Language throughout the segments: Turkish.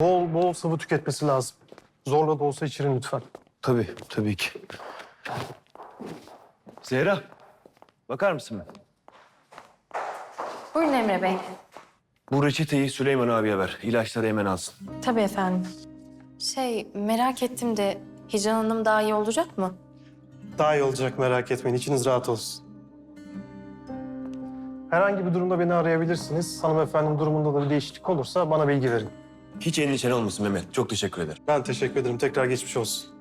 Bol bol sıvı tüketmesi lazım. Zorla da olsa içirin lütfen. Tabii, tabii ki. Zehra, bakar mısın? Buyurun Emre Bey. Bu reçeteyi Süleyman abiye ver. İlaçları hemen alsın. Tabii efendim. Şey merak ettim de Hicran Hanım daha iyi olacak mı? Daha iyi olacak merak etmeyin. İçiniz rahat olsun. Herhangi bir durumda beni arayabilirsiniz. Hanımefendinin durumunda da bir değişiklik olursa bana bilgi verin. Hiç endişen olmasın Mehmet. Çok teşekkür ederim. Ben teşekkür ederim. Tekrar geçmiş olsun.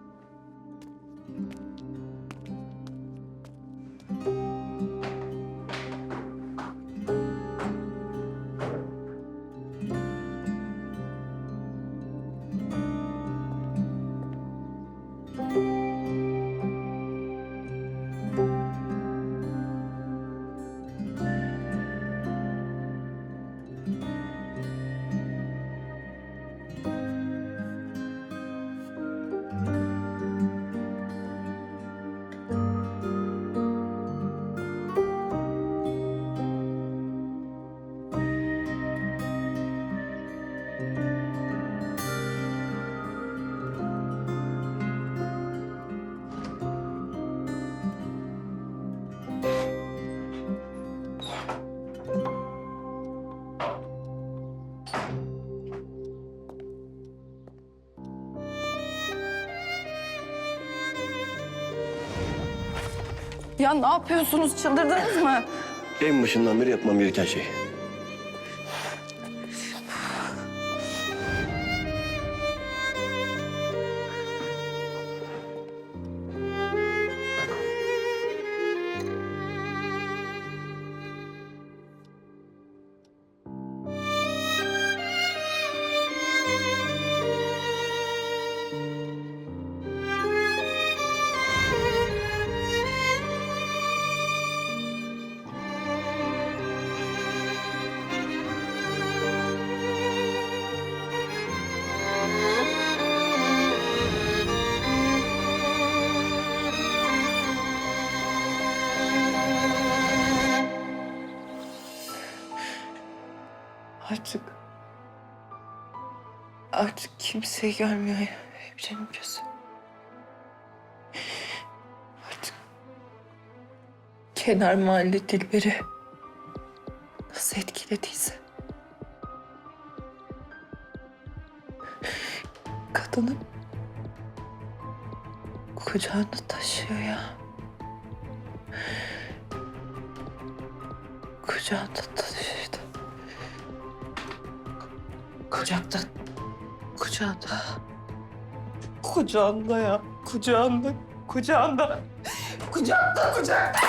Ya ne yapıyorsunuz? Çıldırdınız mı? En başından beri yapmam gereken şey. Artık... Artık kimseyi görmüyor. Emre'nin gözü. Artık... Kenar mahalle dilberi nasıl etkilediyse. Kadının kucağında taşıyor ya. Kucağında taşıyor. Kucakta. Kucağında. Kucağında ya. Kucağında. Kucağında. Kucakta kucakta.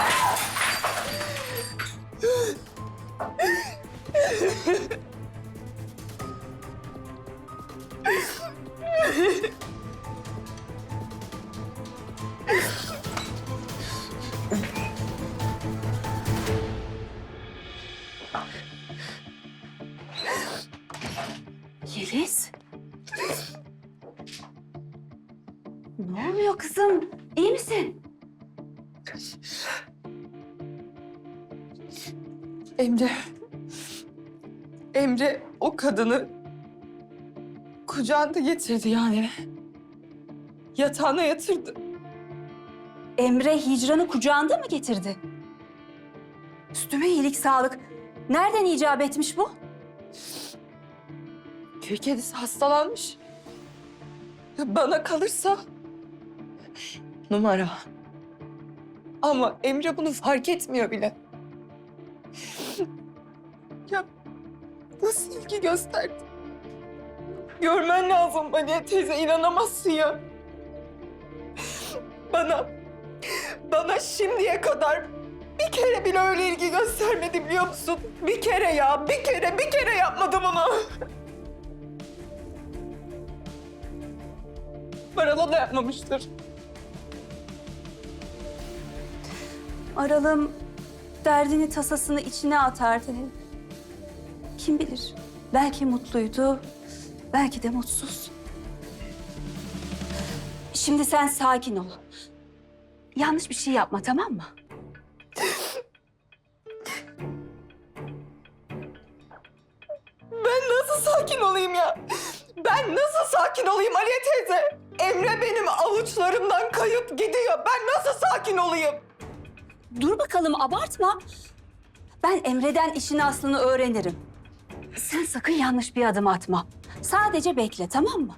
Ne oluyor kızım? İyi misin? Emre. Emre o kadını kucağında getirdi yani. Yatağına yatırdı. Emre Hicran'ı kucağında mı getirdi? Üstüme iyilik sağlık. Nereden icap etmiş bu? Köy kedisi hastalanmış. Bana kalırsa numara. Ama Emre bunu fark etmiyor bile. ya nasıl ilgi gösterdi? Görmen lazım Baliye teyze inanamazsın ya. Bana, bana şimdiye kadar bir kere bile öyle ilgi göstermedi biliyor musun? Bir kere ya, bir kere, bir kere yapmadım onu. Paralı da yapmamıştır. Aralım derdini tasasını içine atardı. Kim bilir? Belki mutluydu, belki de mutsuz. Şimdi sen sakin ol. Yanlış bir şey yapma tamam mı? Ben nasıl sakin olayım ya? Ben nasıl sakin olayım Aliye teyze? Emre benim avuçlarımdan kayıp gidiyor. Ben nasıl sakin olayım? Dur bakalım abartma. Ben Emre'den işin aslını öğrenirim. Sen sakın yanlış bir adım atma. Sadece bekle tamam mı?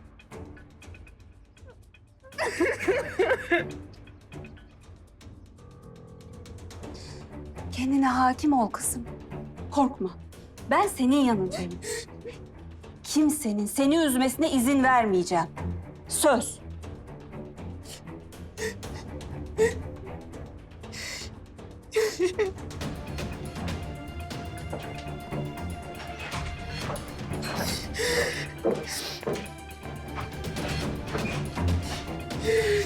Kendine hakim ol kızım. Korkma. Ben senin yanındayım. Kimsenin seni üzmesine izin vermeyeceğim. Söz. Yeah.